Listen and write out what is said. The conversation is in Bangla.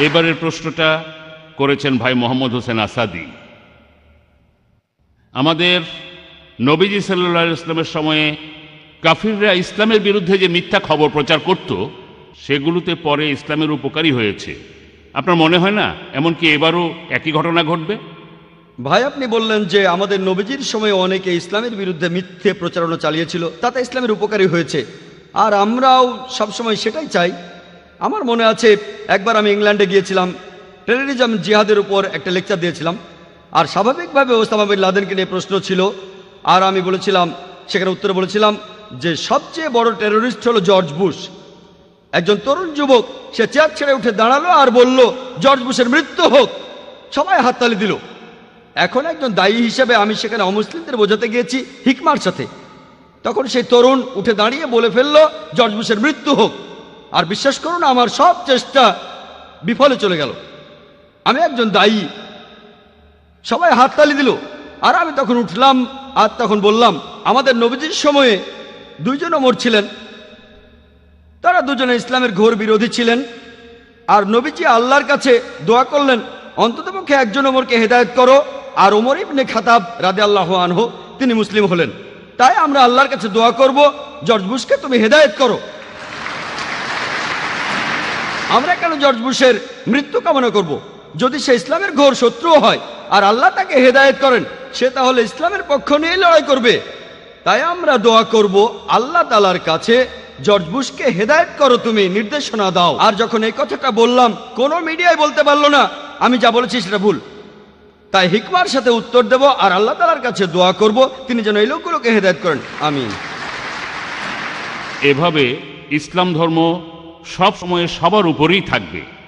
এবারের প্রশ্নটা করেছেন ভাই মোহাম্মদ হোসেন আসাদি। আমাদের নবীজি সাল্লাহ ইসলামের সময়ে কাফিররা ইসলামের বিরুদ্ধে যে মিথ্যা খবর প্রচার করত, সেগুলোতে পরে ইসলামের উপকারী হয়েছে। আপনার মনে হয় না? এমনকি এবারও একই ঘটনা ঘটবে? ভাই, আপনি বললেন যে আমাদের নবীজির সময় অনেকে ইসলামের বিরুদ্ধে মিথ্যে প্রচারণা চালিয়েছিল, তাতে ইসলামের উপকারী হয়েছে। আর আমরাও সবসময় সেটাই চাই আমার মনে আছে, একবার আমি ইংল্যান্ডে গিয়েছিলাম। টেররিজম জিহাদের উপর একটা লেকচার দিয়েছিলাম। আর স্বাভাবিকভাবে ওসামা লাদেনকে নিয়ে প্রশ্ন ছিল। আর আমি বলেছিলাম, সেখানে উত্তরে বলেছিলাম যে, সবচেয়ে বড় টেররিস্ট হলো জর্জ বুশ একজন তরুণ যুবক, সে চেয়ার ছেড়ে উঠে দাঁড়াল আর বলল জর্জ বুশের মৃত্যু হোক। সবাই হাততালি দিল। এখন একজন দায়ী হিসেবে আমি সেখানে অমুসলিমদের বোঝাতে গিয়েছি হিকমার সাথে। তখন সেই তরুণ উঠে দাঁড়িয়ে বলে ফেলল জর্জ বুশের মৃত্যু হোক। আর বিশ্বাস করুন আমার সব চেষ্টা বিফলে চলে গেল। আমি একজন দায়ী। সবাই হাততালি দিল। আর আমি তখন উঠলাম আর তখন বললাম, আমাদের নবীজির সময়ে দুইজন ওমর ছিলেন। তারা দুজনে ইসলামের ঘোর বিরোধী ছিলেন। আর নবীজি আল্লাহর কাছে দোয়া করলেন, অন্ততপক্ষে একজন ওমরকে হেদায়ত করো। আর ওমর ইবনে খাতাব রাদে আল্লাহ আনহু, তিনি মুসলিম হলেন। তাই আমরা আল্লাহর কাছে দোয়া করব, জর্জ বুশকে তুমি হেদায়ত করো। আমরা কেন জর্জ বুশের মৃত্যু কামনা করব। যদি সে ইসলামের ঘোর শত্রু হয়, আর আল্লাহ তাকে হেদায়েত করেন, সে তাহলে ইসলামের পক্ষ নিয়ে লড়াই করবে। তাই আমরা দোয়া করব আল্লাহ তালার কাছে, জর্জ বুশকে হেদায়েত করো তুমি, নির্দেশনা দাও। আর যখন এই কথাটা বললাম, কোনো মিডিয়ায় বলতে পারল না, আমি যা বলেছি সেটা ভুল। তাই হিকমার সাথে উত্তর দেব, আর আল্লাহ তালার কাছে দোয়া করব, তিনি যেন এই লোকগুলোকে হেদায়ত করেন। আমি এভাবে ইসলাম ধর্ম সব সময় সবার উপরেই থাকবে।